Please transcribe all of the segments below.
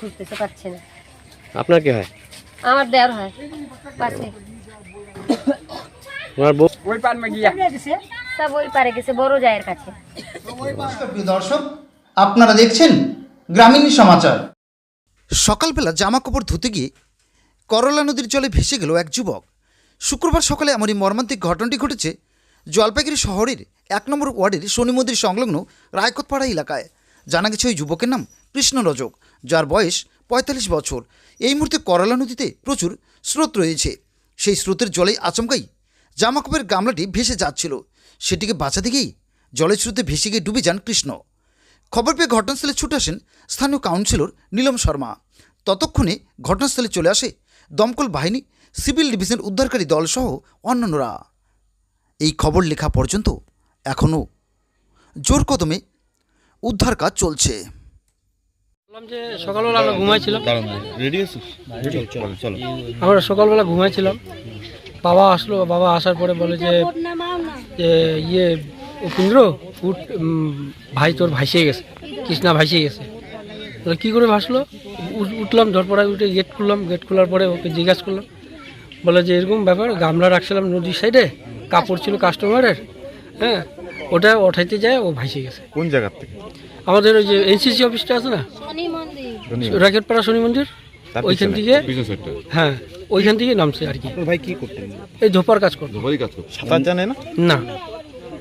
খুঁজতেছে পাচ্ছে না। আপনার কি হয়? আমার দেওয়ার হয়। পাশে ওনার বউ? সব ওই পারে গেছে বড় জায়ের কাছে। দর্শক আপনারা দেখছেন গ্রামীণ সমাচার। সকালবেলা জামা কাপড় ধুতে গিয়ে করলা নদীর জলে ভেসে গেল এক যুবক। শুক্রবার সকালে এমন এই মর্মান্তিক ঘটনাটি ঘটেছে জলপাইগুড়ি শহরের এক নম্বর ওয়ার্ডের শনি মন্দির সংলগ্ন রায়কতপাড়া এলাকায়। জানা গেছে ওই যুবকের নাম কৃষ্ণ রজক যার বয়স পঁয়তাল্লিশ বছর। এই মুহূর্তে করলা নদীতে প্রচুর স্রোত রয়েছে। সেই স্রোতের জলে আচমকাই জামাকাপড়ের গামলাটি ভেসে যাচ্ছিল। সেটিকে বাঁচাতে গিয়েই জলের স্রোতে ভেসে গিয়ে ডুবে যান কৃষ্ণ। খবর পেয়ে ঘটনাস্থলে ছুটে আসেন স্থানীয় কাউন্সিলর নীলম শর্মা। ততক্ষণে ঘটনাস্থলে চলে আসে দমকল বাহিনী, সিভিল ডিভিশন উদ্ধারকারী দলসহ অন্যান্যরা। এই খবর লেখা পর্যন্ত এখনও জোর কদমে উদ্ধার কাজ চলছে। যে সকালবেলা আমরা ঘুমাইছিলাম। রেডি আছিস? চলো চলো আমরা সকালবেলা ঘুমাইছিলাম। বাবা আসলো বাবা আসার পরে বলে যে যে ইয়ে উপেন্দ্র উঠ ভাই তোর ভাইসে গেছে কৃষ্ণা ভাইসে গেছে। বলে কী করে ভাসলো? উঠ- উঠলাম ঝড়পড়ায় উঠে গেট খুললাম গেট খোলার পরে ওকে জিজ্ঞাসা করলাম। বলে যে এরকম ব্যাপার গামলা রাখছিলাম নদীর সাইডে কাপড় ছিল কাস্টমারের হ্যাঁ ওটা ওঠাইতে যায় ও ভাইসে গেছে। কোন জায়গার থেকে? আমাদের ওই যে এনসিসি অফিসটা আছে না? রাকেটপাড়া শনি মন্দির ওইখান থেকে হ্যাঁ ওইখান থেকে নামছে আর কি। ভাই কি করতেন? এই ধোপার কাজ করতো। ধোবারি কাজ করতেন সাঁতার জানে না? না।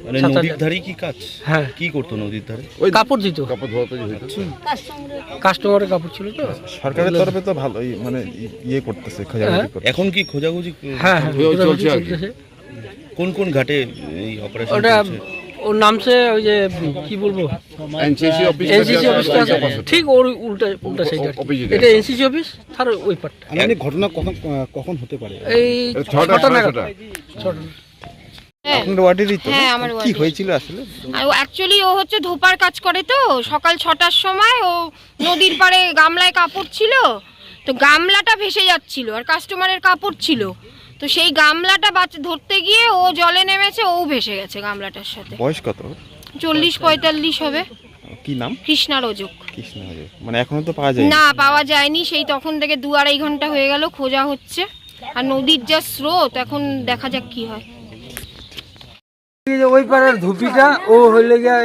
মানে সাঁতার নদীর কি কাজ? হ্যাঁ। কি করতো নদীর ধারে? কাপড় দিত। কাপড় ধোয়াতে কাস্টমারের কাপড় ছিল তো। সরকারের তরফে তো ভালোই মানে ইয়ে করতেছে খোঁজাখুঁজি করতেছে। এখন কি খোঁজাখুঁজি হ্যাঁ হ্যাঁ। চলছে। কোন কোন ঘাটে এই অপারেশন ওটা ওর নামছে ওই যে কি বলব? এনসিসি অফিস এনসিসি অফিসটা আছে ঠিক ওর উল্টা উল্টা সাইড এটা। এনসিসি অফিস তার ওই পাটটা মানে ঘটনা কখন কখন হতে পারে? এই ছটা ছটা নাগাদ। ছটা। ছটা আপনার ওয়ার্ডেরই তো হ্যাঁ, কি হয়েছিল আসলে? অ্যাকচুয়ালি ও হচ্ছে ধোপার কাজ করে তো। সকাল ছটার সময় ও নদীর পাড়ে গামলায় কাপড় ছিল। তো গামলাটা ভেসে যাচ্ছিল আর কাস্টমারের কাপড় ছিল। তো সেই গামলাটা বাচ্চা ধরতে গিয়ে ও জলে নেমেছে ও ভেসে গেছে গামলাটার সাথে। বয়স কত? চল্লিশ পঁয়তাল্লিশ হবে। কি নাম? কৃষ্ণা রোজক। কৃষ্ণ মানে এখনও তো পাওয়া যায় না পাওয়া যায়নি। সেই তখন থেকে দু আড়াই ঘণ্টা হয়ে গেল খোঁজা হচ্ছে। আর নদীর যা স্রোত এখন দেখা যাক কি হয়। ওই পাড়ের ধুপিটা ও হইলে গিয়া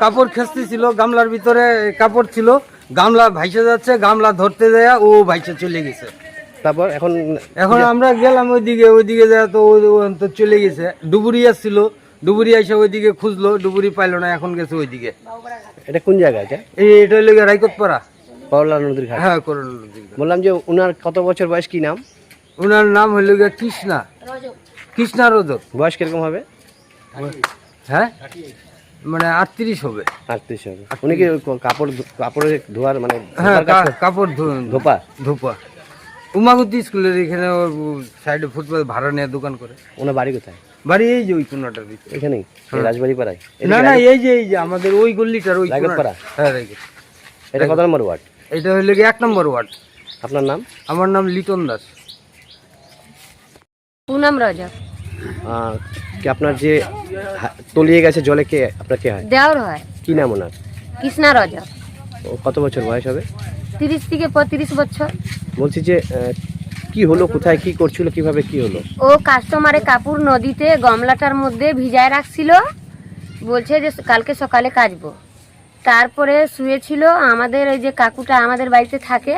কাপড় উম, ছিল গামলার ভিতরে কাপড় ছিল। গামলা ভাইসে যাচ্ছে গামলা ধরতে যায় ও ভাইসে চলে গেছে। তারপর এখন এখন আমরা গেলাম ওইদিকে ওইদিকে যায় তো ও ও তো চলে গেছে। ডুবুরি আসছিল ডুবুরি এসে ওইদিকে খুঁজলো ডুবুরি পাইলো না এখন গেছে ওইদিকে। এটা কোন জায়গা এটা? এই এটা হইলে গিয়া রাইকত পাড়া করলা নদীর ঘাট। হ্যাঁ করোনা বললাম যে উনার কত বছর বয়স কি নাম? ওনার নাম হইল গিয়া কৃষ্ণা। কৃষ্ণা রোদক বয়স কীরকম হবে? হ্যাঁ? মানে আটত্রিশ হবে। আটত্রিশ হবে। উনি কি কাপড় ধো- কাপড়ের ধোয়ার মানে হ্যাঁ? কাপড় ধো- ধোপা? ধোপা। উমাগতি স্কুলের এখানে ওর সাইডে ফুটবল ভাড়া নিয়ে দোকান করে। ওনার বাড়ি কোথায়? বাড়ি এই যে ওই কোনাটার ভিতরে এখানেই? এই রাজবাড়ি পাড়ায় হ্যাঁ। না না এই যে এই যে আমাদের ওই গল্লিটার ওই। পাড়া? হ্যাঁ। এটা কত নম্বর ওয়ার্ড? এটা হইলে গিয়ে এক নম্বর ওয়ার্ড। আপনার নাম? আমার নাম লিটন দাস। পুনম আহ, কি আপনার যে হা- তলিয়ে গেছে জলে কে আপনার কে হয়? দেওয়ার হয়। কি নাম ওনার? কৃষ্ণা রাজা। ও কত বছর বয়স হবে? তিরিশ থেকে পঁয়ত্রিশ বছর। বলছি যে কি হলো, কোথায় কি করছিল, কীভাবে কি হলো? ও কাস্টমারে কাপড় নদীতে গমলাটার মধ্যে ভিজায় রাখছিল। বলছে যে, কালকে সকালে কাচবো। তারপরে শুয়েছিল, আমাদের এই যে কাকুটা আমাদের বাড়িতে থাকে,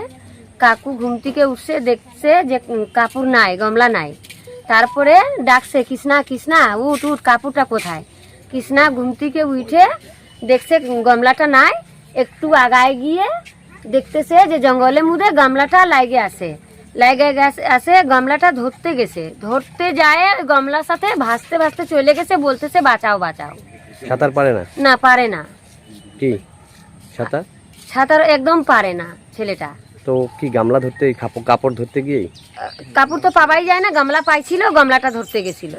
কাকু ঘুম থেকে উঠছে, দেখছে যে কাপুর নাই, গমলা নাই। তারপরে ডাকছে, কৃষ্ণা কৃষ্ণা, উঠ উঠ, কাপুরটা কোথায়? কৃষ্ণা ঘুম থেকে উঠে দেখছে, গমলাটা নাই, একটু আগায় গিয়ে দেখতেছে যে জঙ্গলের মধ্যে গামলাটা লাগে আছে। লাগে গেছে আসে গামলাটা ধরতে গেছে। ধরতে যায় গামলার সাথে ভাসতে ভাসতে চলে গেছে বলতেছে বাঁচাও বাঁচাও। সাঁতার পারে না? না পারে না। কি? সাঁতার? সাঁতার একদম পারে না ছেলেটা। তো কি গামলা ধরতে কাপড় কাপড় ধরতে গিয়ে? কাপড় তো পাবাই যায় না গামলা পাইছিল গামলাটা ধরতে গেছিল।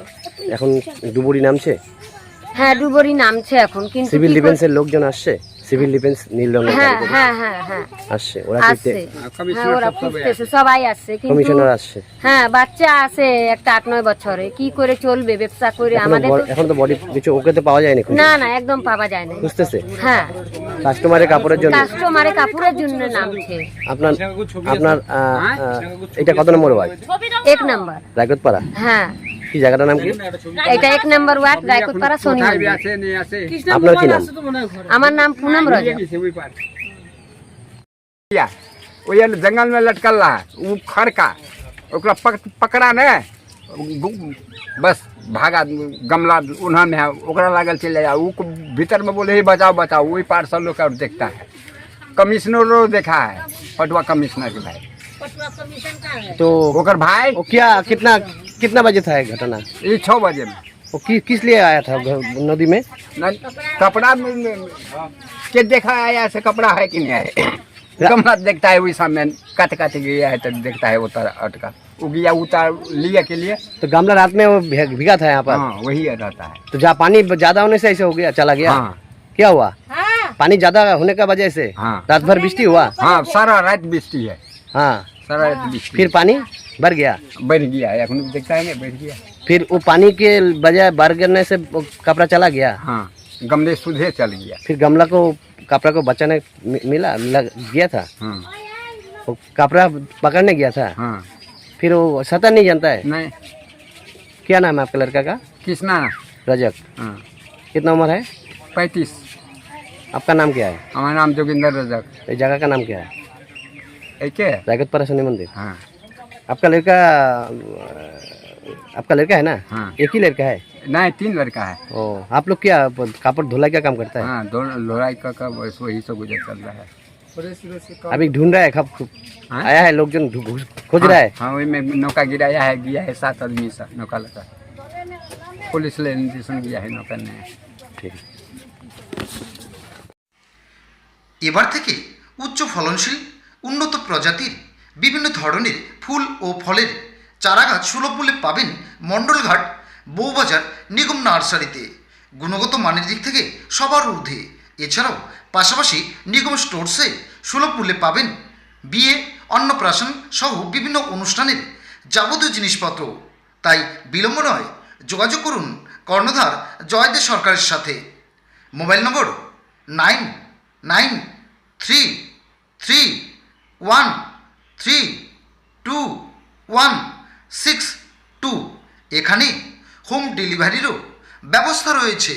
এখন ডুবুরি নামছে? হ্যাঁ ডুবরি নামছে এখন কিন্তু সিভিল ডিফেন্সের লোকজন আসছে? সিভিল ডিফেন্স নীল রঙের হ্যাঁ হ্যাঁ হ্যাঁ হ্যাঁ। আসছে। ওরা আসছে। হ্যাঁ ওরা খুঁজতেছে সবাই আসছে কিন্তু কমিশনার আসছে। হ্যাঁ বাচ্চা আছে একটা আট নয় বছরে। কি করে চলবে ব্যবসা করে আমাদের তো- এখন তো বডি কিছু ওকে তো পাওয়া যায়নি খুঁজে। না না একদম পাওয়া যায় না খুঁজতেছে? হ্যাঁ। কাস্টমারের কাপড়ের জন্য? কাস্টমারে কাপড়ের জন্য নামছে। আপনার আপনার আহ, আহ, এটা কত নম্বর ওয়ার্ড? এক নাম্বার। রায়কতপাড়া হ্যাঁ। কি জায়গাটার নাম কি এটা এক নাম্বার ওয়ার্ড রায়কোটপাড়া শনি মন্দির। আপনার কি নাম আমার নাম পুনম রাজা ওই जंगल में लटकल रहा वो खड़का ओकरा पक, पकड़ा ने गु- बस भागा गमला उन्हा में है ओकरा लागल चले जा ऊ भीतर में बोले ही बचाओ बचाओ वही पार सब लोग और देखता है कमिश्नरो देखा है पटवा कमिश्नर के भाई तो ओकर भाई वो क्या कितना कितना बजे था ये घटना? ये छः बजे में। वो कि, किस लिए आया था घ- नदी में? न- कपड़ा में- में- के देखा है ऐसे कपड़ा है कि नहीं? है गमला देखता है वही सामने कट कट गया है तो देखता है उतर अटका। वो गया उतार लिया के लिए। तो गमला रात में वो भे- भीगा था यहाँ पर? हाँ वही रहता है। तो जहाँ पानी ज़्यादा होने से ऐसे हो गया चला गया? हाँ। क्या हुआ? पानी ज़्यादा होने का वजह से? हाँ। रात भर बिजली हुआ? हाँ सारा रात बिस्ती है। हाँ। सारा रात बिस्ती फिर पानी? भर गया? बैठ गया है अखन देखता है ना बैठ गया। फिर वो पानी के बजाय बार गिरने से कपड़ा चला गया? हाँ गमले सुधे चल गया। फिर गमला को कपड़ा को बचाने मिला लग गया था? हाँ। कपड़ा पकड़ने गया था? हाँ। फिर वो सता नहीं जानता है? नहीं। क्या नाम है आपका लड़का का? कृष्णा। रजक। हाँ। कितना उम्र है? पैंतीस। आपका नाम क्या है? हमारा नाम जोगिंदर रजक। जगह का नाम क्या है? जगत परेशानी मंदिर हाँ। आपका लड़का अ, आपका लड़का है ना हाँ। एक ही लड़का है नहीं तीन लड़का है ओ आप लोग क्या कापड़ धुलाई का काम करता है हाँ दोनों लोराई का का बस वही सब गुजर चल रहा है अभी ढूंढ रहा है कब हाँ? आया है लोग जो ढू- खोज रहा है हाँ वही में नौका गिराया है गया है सात आदमी सा नौका लगा पुलिस ले स्टेशन गया है नौका ने ठीक এবার থেকে উচ্চ ফলনশীল উন্নত প্রজাতির বিভিন্ন ধরনের ফুল ও ফলের চারাগাছ সুলভ মূল্যে পাবেন মণ্ডলঘাট, বউবাজার, নিগম নার্সারিতে। গুণগত মানের দিক থেকে সবার ঊর্ধ্বে। এছাড়াও পাশাপাশি নিগম স্টোরসে সুলভ মূল্যে পাবেন বিয়ে, অন্নপ্রাশন সহ বিভিন্ন অনুষ্ঠানের যাবতীয় জিনিসপত্র। তাই বিলম্ব নয়, যোগাযোগ করুন কর্ণধার জয়দেব সরকারের সাথে। Mobile number nine nine three three one three two one six two এখানে হোম ডেলিভারিরও ব্যবস্থা রয়েছে।